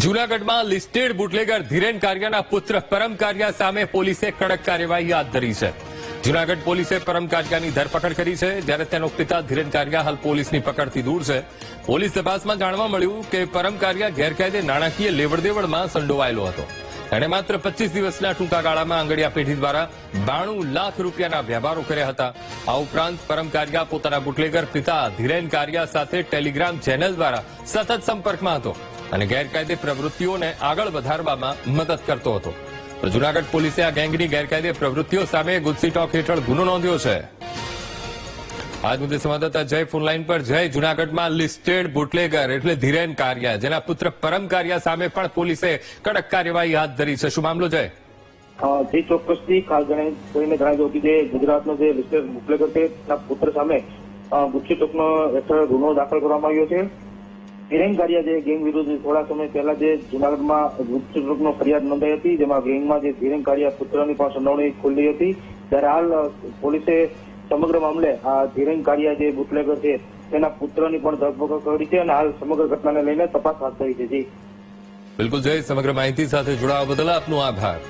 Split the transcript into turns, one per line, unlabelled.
જૂનાગઢમાં listed bootlegger Dhiren કારિયાના પુત્ર પરમ કારિયા સામે પોલીસે કડક કાર્યવાહી હાથ ધરી છે. જૂનાગઢ પોલીસે પરમ કારિયાની ધરપકડ કરી છે, જ્યારે તેનો પિતા ધીરેન કારિયા હાલ પોલીસની પકડથી દૂર છે. પોલીસ તપાસમાં જાણવા મળ્યું કે પરમ કારિયા ગેરકાયદે નાણાકીય લેવડદેવડમાં સંડોવાયેલો હતો. તેણે માત્ર પચીસ દિવસના ટૂંકા ગાળામાં આંગળીયા પેઢી દ્વારા બાણું લાખ રૂપિયાના વ્યવહારો કર્યા હતા. આ ઉપરાંત પરમ કારિયા પોતાના બુટલેગર પિતા ધીરેન કારિયા સાથે ટેલિગ્રામ ચેનલ દ્વારા સતત સંપર્કમાં હતો. અને ગેરકાયદે પ્રવૃત્તિઓને આગળ વધારવામાં મદદ કરતો હતો. તો જૂનાગઢ પોલીસે આ ગેંગની ગેરકાયદે પ્રવૃત્તિઓ સામે ગુજસી ટોક હેઠળ ગુનો નોંધ્યો છે. આજ મુદ્દે સંવાદદાતા જય ફોનલાઈન પર જય જૂનાગઢમાં લિસ્ટેડ બુટલેગર એટલે ધીરેન કારિયા, જેના પુત્ર પરમ કારિયા સામે પણ પોલીસે કડક કાર્યવાહી હાથ ધરી છે. શું મામલો જય
જે ચોક્કસથી ખાસ જણાવી કોઈને જણાવી દઉં કે જે ગુજરાતનો જે મિસ્ટર બુકલેકર છે, તેના પુત્ર સામે ગુસ્સી ચોકનો હેઠળ ગુનો દાખલ કરવામાં આવ્યો છે. હિરેન કારિયા જે ગેંગ વિરુદ્ધ થોડા સમય પહેલા જે જુનાગઢમાં ગુસ્સી ફરિયાદ નોંધાઈ હતી, જેમાં ગેંગમાં જે ગેંગ કારિયા પુત્રની પણ સંડોવણી ખુલ્લી હતી. ત્યારે હાલ પોલીસે સમગ્ર મામલે આ ધીરેન કારિયા જે બુટલેગર છે, તેના પુત્રની પણ ધરપકડ કરી છે અને હાલ સમગ્ર ઘટનાને લઈને તપાસ હાથ ધરી છે.
બિલકુલ, જય સમગ્ર માહિતી સાથે જોડાવા બદલ આપનો આભાર.